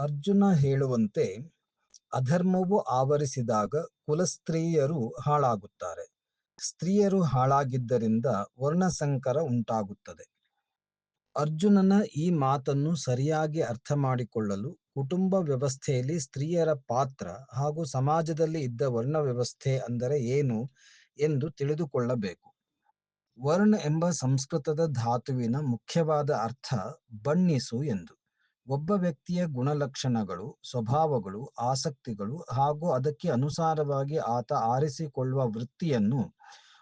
ಅರ್ಜುನ ಹೇಳುವಂತೆ, ಅಧರ್ಮವು ಆವರಿಸಿದಾಗ ಕುಲಸ್ತ್ರೀಯರು ಹಾಳಾಗುತ್ತಾರೆ. ಸ್ತ್ರೀಯರು ಹಾಳಾಗಿದ್ದರಿಂದ ವರ್ಣಸಂಕರ ಉಂಟಾಗುತ್ತದೆ. ಅರ್ಜುನನ ಈ ಮಾತನ್ನು ಸರಿಯಾಗಿ ಅರ್ಥ ಮಾಡಿಕೊಳ್ಳಲು ಕುಟುಂಬ ವ್ಯವಸ್ಥೆಯಲ್ಲಿ ಸ್ತ್ರೀಯರ ಪಾತ್ರ ಹಾಗೂ ಸಮಾಜದಲ್ಲಿ ಇದ್ದ ವರ್ಣ ವ್ಯವಸ್ಥೆ ಅಂದರೆ ಏನು ಎಂದು ತಿಳಿದುಕೊಳ್ಳಬೇಕು. ವರ್ಣ ಎಂಬ ಸಂಸ್ಕೃತದ ಧಾತುವಿನ ಮುಖ್ಯವಾದ ಅರ್ಥ ಬಣ್ಣಿಸು ಎಂದು. ಒಬ್ಬ ವ್ಯಕ್ತಿಯ ಗುಣಲಕ್ಷಣಗಳು, ಸ್ವಭಾವಗಳು, ಆಸಕ್ತಿಗಳು ಹಾಗೂ ಅದಕ್ಕೆ ಅನುಸಾರವಾಗಿ ಆತ ಆರಿಸಿಕೊಳ್ಳುವ ವೃತ್ತಿಯನ್ನು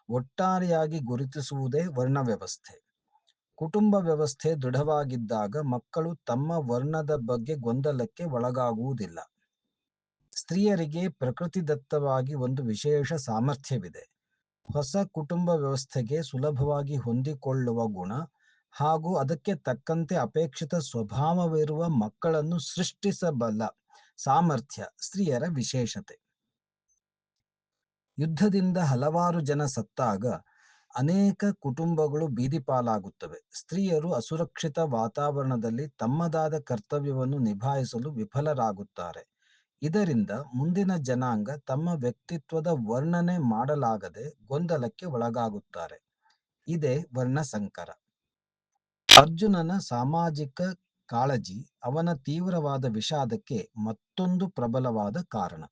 ಒಟ್ಟಾರೆಯಾಗಿ ಗುರುತಿಸುವುದೇ ವರ್ಣ ವ್ಯವಸ್ಥೆ ಕುಟುಂಬ ವ್ಯವಸ್ಥೆ ದೃಢವಾಗಿದ್ದಾಗ ಮಕ್ಕಳು ತಮ್ಮ ವರ್ಣದ ಬಗ್ಗೆ ಗೊಂದಲಕ್ಕೆ ಒಳಗಾಗುವುದಿಲ್ಲ. ಸ್ತ್ರೀಯರಿಗೆ ಪ್ರಕೃತಿದತ್ತವಾಗಿ ಒಂದು ವಿಶೇಷ ಸಾಮರ್ಥ್ಯವಿದೆ. ಹೊಸ ಕುಟುಂಬ ವ್ಯವಸ್ಥೆಗೆ ಸುಲಭವಾಗಿ ಹೊಂದಿಕೊಳ್ಳುವ ಗುಣ ಹಾಗೂ ಅದಕ್ಕೆ ತಕ್ಕಂತೆ ಅಪೇಕ್ಷಿತ ಸ್ವಭಾವವಿರುವ ಮಕ್ಕಳನ್ನು ಸೃಷ್ಟಿಸಬಲ್ಲ ಸಾಮರ್ಥ್ಯ ಸ್ತ್ರೀಯರ ವಿಶೇಷತೆ. ಯುದ್ಧದಿಂದ ಹಲವಾರು ಜನ ಸತ್ತಾಗ ಅನೇಕ ಕುಟುಂಬಗಳು ಬೀದಿಪಾಲಾಗುತ್ತವೆ. ಸ್ತ್ರೀಯರು ಅಸುರಕ್ಷಿತ ವಾತಾವರಣದಲ್ಲಿ ತಮ್ಮದಾದ ಕರ್ತವ್ಯವನ್ನು ನಿಭಾಯಿಸಲು ವಿಫಲರಾಗುತ್ತಾರೆ. ಇದರಿಂದ ಮುಂದಿನ ಜನಾಂಗ ತಮ್ಮ ವ್ಯಕ್ತಿತ್ವದ ವರ್ಣನೆ ಮಾಡಲಾಗದೆ ಗೊಂದಲಕ್ಕೆ ಒಳಗಾಗುತ್ತಾರೆ. ಇದೇ ವರ್ಣಸಂಕರ. ಅರ್ಜುನನ ಸಾಮಾಜಿಕ ಕಾಳಜಿ ಅವನ ತೀವ್ರವಾದ ವಿಷಾದಕ್ಕೆ ಮತ್ತೊಂದು ಪ್ರಬಲವಾದ ಕಾರಣ.